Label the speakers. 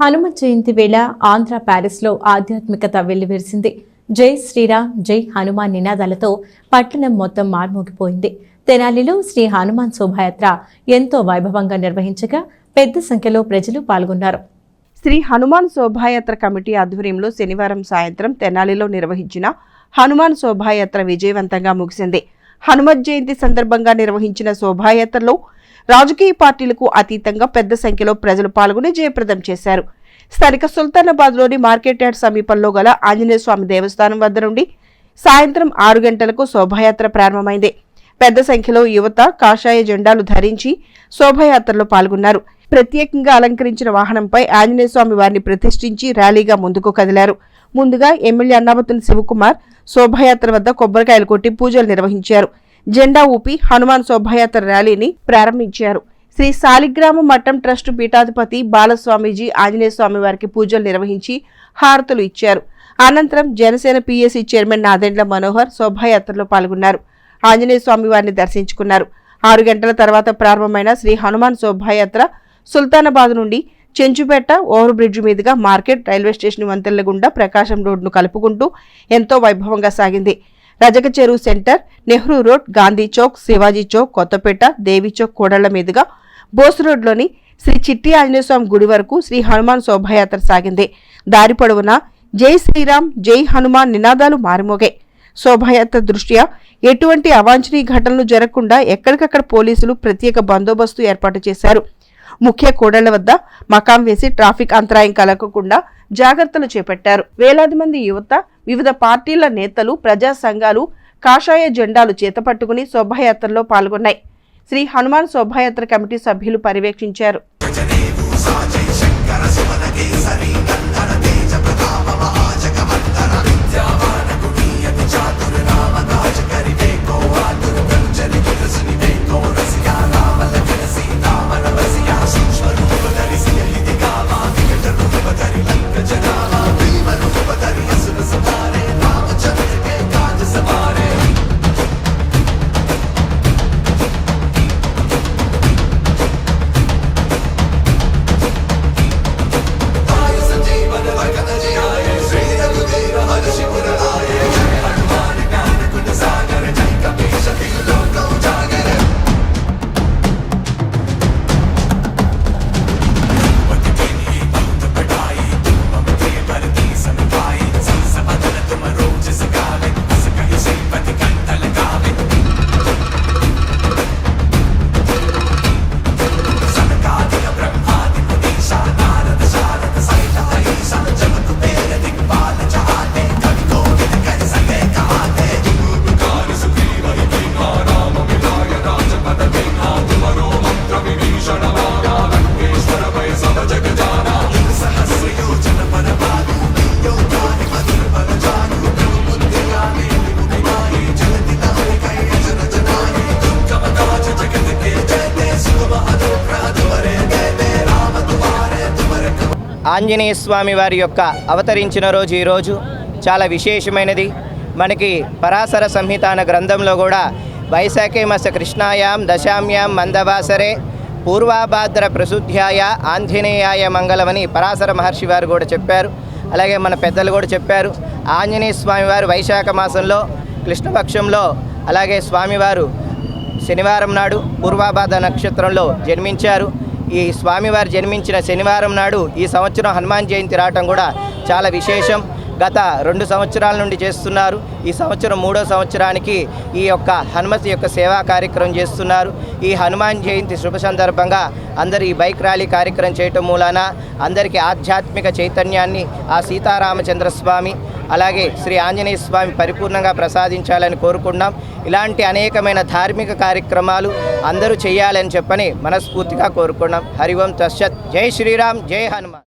Speaker 1: హనుమ జయంతి వేళ ఆంధ్ర ప్యారిస్లో ఆధ్యాత్మికత వెల్లివిరిసింది. జై శ్రీరామ్ జై హనుమాన్ నినాదాలతో పట్టణం మొత్తం మార్మోగిపోయింది. తెనాలిలో శ్రీ హనుమాన్ శోభాయాత్ర ఎంతో వైభవంగా నిర్వహించగా పెద్ద సంఖ్యలో ప్రజలు పాల్గొన్నారు.
Speaker 2: శ్రీ హనుమాన్ శోభాయాత్ర కమిటీ ఆధ్వర్యంలో శనివారం సాయంత్రం తెనాలిలో నిర్వహించిన హనుమాన్ శోభాయాత్ర విజయవంతంగా ముగిసింది. హనుమత్ జయంతి సందర్భంగా నిర్వహించిన శోభాయాత్రలో రాజకీయ పార్టీలకు అతీతంగా పెద్ద సంఖ్యలో ప్రజలు పాల్గొని జయప్రదం చేశారు. స్థానిక సుల్తానాబాద్లోని మార్కెట్ యార్డ్ సమీపంలో గల ఆంజనేయ స్వామి దేవస్థానం వద్ద నుండి సాయంత్రం ఆరు గంటలకు శోభాయాత్ర ప్రారంభమైంది. పెద్ద సంఖ్యలో యువత కాషాయ జెండాలు ధరించి శోభాయాత్రలో పాల్గొన్నారు. ప్రత్యేకంగా అలంకరించిన వాహనంపై ఆంజనేయ స్వామి వారిని ప్రతిష్ఠించి ర్యాలీగా ముందుకు కదిలారు. ముందుగా ఎమ్మెల్యే అన్నాబతుని శివకుమార్ శోభాయాత్ర వద్ద కొబ్బరికాయలు కొట్టి పూజలు నిర్వహించారు. జెండా ఊపి హనుమాన్ శోభాయాత్ర ర్యాలీని ప్రారంభించారు. శ్రీ సాలిగ్రామ మఠం ట్రస్ట్ పీఠాధిపతి బాలస్వామీజీ ఆంజనేయ స్వామి వారికి పూజలు నిర్వహించి హారతులు ఇచ్చారు. అనంతరం జనసేన పీఎస్సీ చైర్మన్ నాదెండ్ల మనోహర్ శోభాయాత్రలో పాల్గొన్నారు. ఆంజనేయ స్వామి వారిని దర్శించుకున్నారు. ఆరు గంటల తర్వాత ప్రారంభమైన శ్రీ హనుమాన్ శోభాయాత్ర సుల్తానాబాద్ నుండి చెంచుపేట ఓవర్ బ్రిడ్జ్ మీదుగా మార్కెట్ రైల్వే స్టేషన్ వంతెనల గుండా ప్రకాశం రోడ్ను కలుపుకుంటూ ఎంతో వైభవంగా సాగింది. రజకచెరువు సెంటర్ నెహ్రూ రోడ్ గాంధీ చౌక్ శివాజీ చౌక్ కొత్తపేట దేవి చౌక్ కోడళ్ళ మీదుగా బోస్ రోడ్లోని శ్రీ చిట్టి ఆంజనేయస్వామి గుడి వరకు శ్రీ హనుమాన్ శోభాయాత్ర సాగింది. దారి పొడవునా జై శ్రీరామ్ జై హనుమాన్ నినాదాలు మారుమోగాయి శోభాయాత్ర దృష్ట్యా ఎటువంటి అవాంఛనీయ ఘటనలు జరగకుండా ఎక్కడికక్కడ పోలీసులు ప్రత్యేక బందోబస్తు ఏర్పాటు చేశారు. ముఖ్య కూడళ్ళ వద్ద మకాం వేసి ట్రాఫిక్ అంతరాయం కలగకుండా జాగ్రత్తలు చేపట్టారు. వేలాది మంది యువత వివిధ పార్టీల నేతలు ప్రజా సంఘాలు కాషాయ జెండాలు చేతపట్టుకుని శోభాయాత్రలో పాల్గొన్నాయి. శ్రీ హనుమాన్ శోభాయాత్ర కమిటీ సభ్యులు పర్యవేక్షించారు.
Speaker 3: ఆంజనేయ స్వామి వారి యొక్క అవతరించిన రోజు ఈరోజు చాలా విశేషమైనది. మనకి పరాశర సంహిత అనే గ్రంథంలో కూడా వైశాఖే మస కృష్ణాయాం దశామ్యాం మందవాసరే పూర్వాభాద్ర ప్రసుద్ధ్యాయ ఆంజనేయాయ మంగళమని పరాశర మహర్షి వారు కూడా చెప్పారు. అలాగే మన పెద్దలు కూడా చెప్పారు. ఆంజనేయ స్వామి వారు వైశాఖ మాసంలో కృష్ణపక్షంలో అలాగే స్వామివారు శనివారం నాడు పూర్వాభాద నక్షత్రంలో జన్మించారు. ఈ స్వామివారు జన్మించిన శనివారం నాడు ఈ సంవత్సరం హనుమాన్ జయంతి రావటం కూడా చాలా విశేషం. గత రెండు సంవత్సరాల నుండి చేస్తున్నారు. ఈ సంవత్సరం మూడో సంవత్సరానికి ఈ యొక్క హనుమతి యొక్క సేవా కార్యక్రమం చేస్తున్నారు. ఈ హనుమాన్ జయంతి శుభ సందర్భంగా అందరూ ఈ బైక్ ర్యాలీ కార్యక్రమం చేయటం మూలాన అందరికీ ఆధ్యాత్మిక చైతన్యాన్ని ఆ సీతారామచంద్ర స్వామి అలాగే శ్రీ ఆంజనేయ స్వామి పరిపూర్ణంగా ప్రసాదించాలని కోరుకున్నాం ఇలాంటి అనేకమైన ధార్మిక కార్యక్రమాలు అందరూ చేయాలని చెప్పని మనస్ఫూర్తిగా కోరుకున్నాం హరి ఓం తస్సత్ జై శ్రీరామ్ జై హనుమాన్.